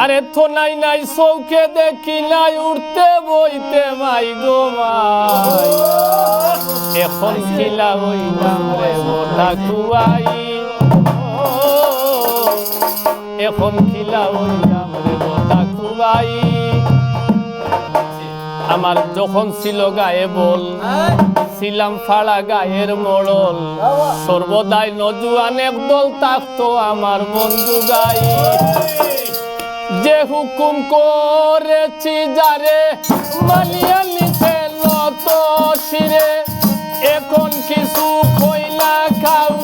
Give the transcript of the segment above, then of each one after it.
আরে তো নাই নাই চৌকে দেখি নাই উঠতে বইতে মাই গো মাই এখন খিলা হইলাম রে মোটা কুয়াই এখন খিলা হইলাম রে মোটা কুয়াই আমার যখন ছিল গায়ে বল, ছিলাম ফাড়া গায়ের মোড়ল সর্বদাই নজুয়ান একদল থাকতো আমার বন্ধু গাই। যে হুকুম করেছি যারে মানিয়া নিতে নত শিরে। এখন কিছু কইলা খাউরে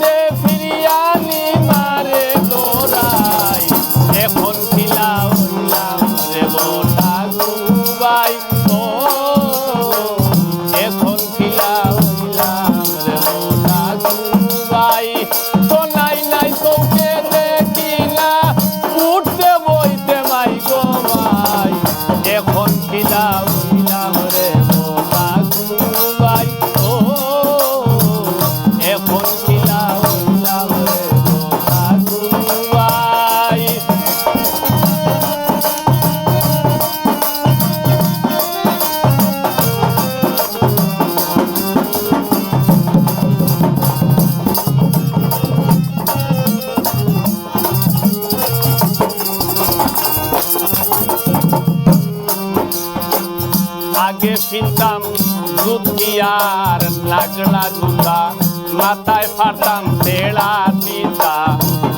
হইলাম রে আগে ফিরতাম দুধ আর লাগলা জুতা মাথায় ফাটাম তেড়া দিতা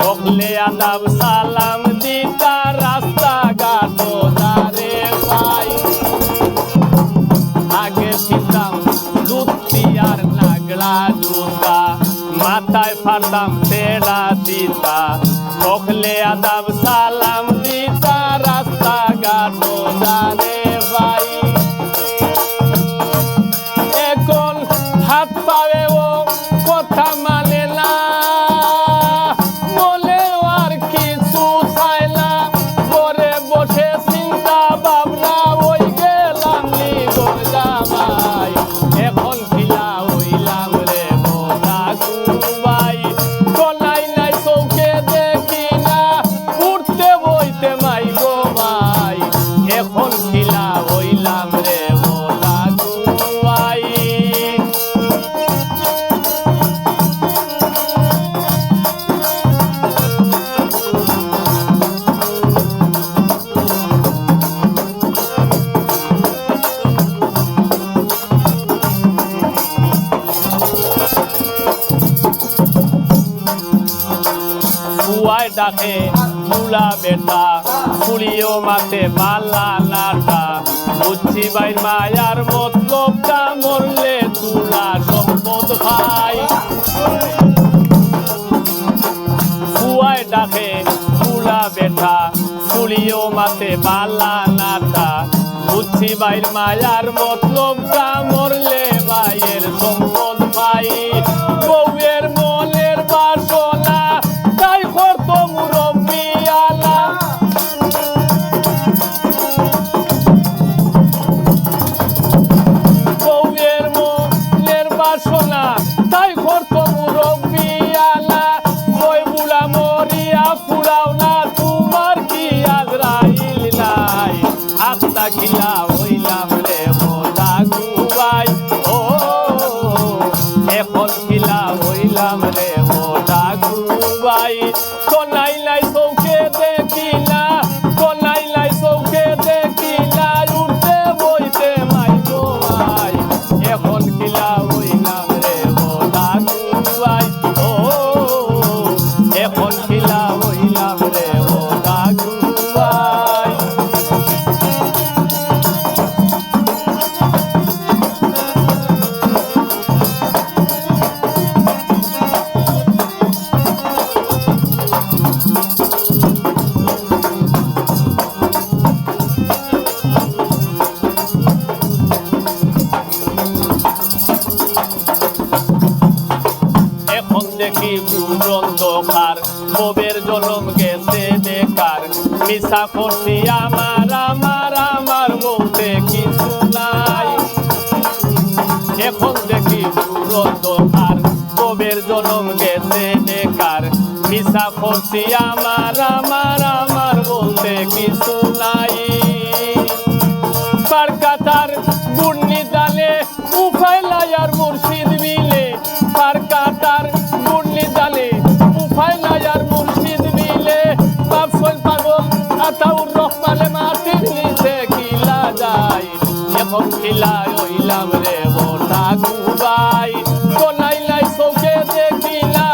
ওখলে আদাব সালাম দিতা, রাস্তা ঘাটো দারে পাই। আগে ফিরতাম দুধ আর লাগলা জুতা মাথায় ফাটাম তেড়া দিতা ওখলে আদাব সালাম দিতা, রাস্তা ঘাটো দারে কুয়ায় ডাকে মুলা বেটা কুড়িও মাতে বালা নাটা বুঝছি বাইর মায়ার মতলবটা মরলে তুলা সম্পদ ভাই। কুয়ায় ডাকে তুলা বেটা মাতে বালা নাটা বুঝছি বাইর মায়ার মতলবটা মরলে ভাইয়ের নাই আস্তা তোমার কবের জনম গেছে বেকার। মিশা করছি আমার আমার আমার বলতে কিছু নাই। এখন দেখি দোকার কবের জনম গেছে বেকার। মিশা করছি আমার আমার আমার বলতে কিছু নাই। পার কাতার বুড়নি দালে উফাইলাই আর মুর্শিদ খিলা হইলাম রে বটা গুবাই তোলাই লাই চোখে দেখি না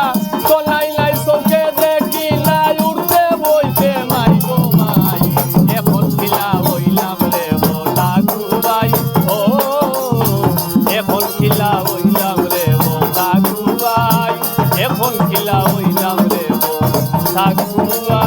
তোলাই লাই চোখে দেখি না উঠতে বইতে মাই গো মাই। এখন খিলা হইলাম রে বটা গুবাই ও, এখন খিলা হইলাম রে বটা গুবাই এখন খিলা হইলাম রে বটা গুবাই